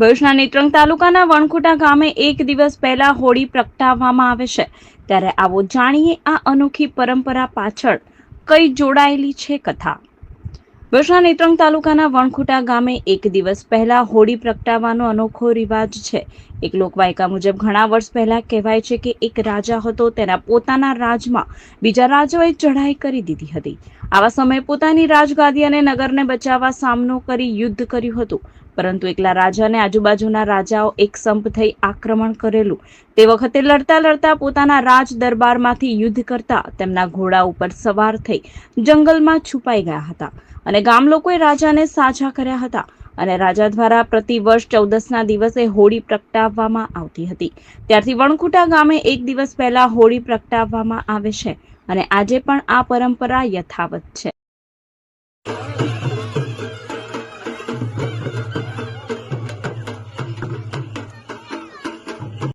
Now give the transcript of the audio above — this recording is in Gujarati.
ભરૂચના નેત્રંગ તાલુકાના વણખોટા ગામે એક દિવસ પહેલા હોળી પ્રગટાવવામાં આવે છે. ત્યારે આવો જાણીએ આ અનોખી પરંપરા પાછળ કઈ જોડાયેલી છે કથા. ભરૂચના નેત્રંગ તાલુકાના વણખોટા ગામે એક દિવસ પહેલા હોળી પ્રગટાવવાનો અનોખો રિવાજ છે. એક લોકવાયકા મુજબ ઘણા વર્ષ પહેલા કહેવાય છે કે એક રાજા હતો તેના પોતાના રાજમાં બીજા રાજાઓએ ચઢાઈ કરી દીધી હતી. આવા સમયે પોતાની રાજગાદી અને નગરને બચાવવા સામનો કરી યુદ્ધ કર્યું હતું. પરંતુ એકલા રાજાને આજુબાજુના રાજાઓ એક સંપ થઈ આક્રમણ કરેલું. તે વખતે લડતા લડતા પોતાના રાજ દરબારમાંથી યુદ્ધ કરતા તેમના ઘોડા ઉપર સવાર થઈ જંગલમાં છુપાઈ ગયા હતા અને ગામ લોકોએ રાજાને સાજા કર્યા હતા અને રાજા દ્વારા પ્રતિ વર્ષ ચૌદસના દિવસે હોળી પ્રગટાવવામાં આવતી હતી. ત્યારથી વણખુટા ગામે એક દિવસ પહેલા હોળી પ્રગટાવવામાં આવે છે અને આજે પણ આ પરંપરા યથાવત છે.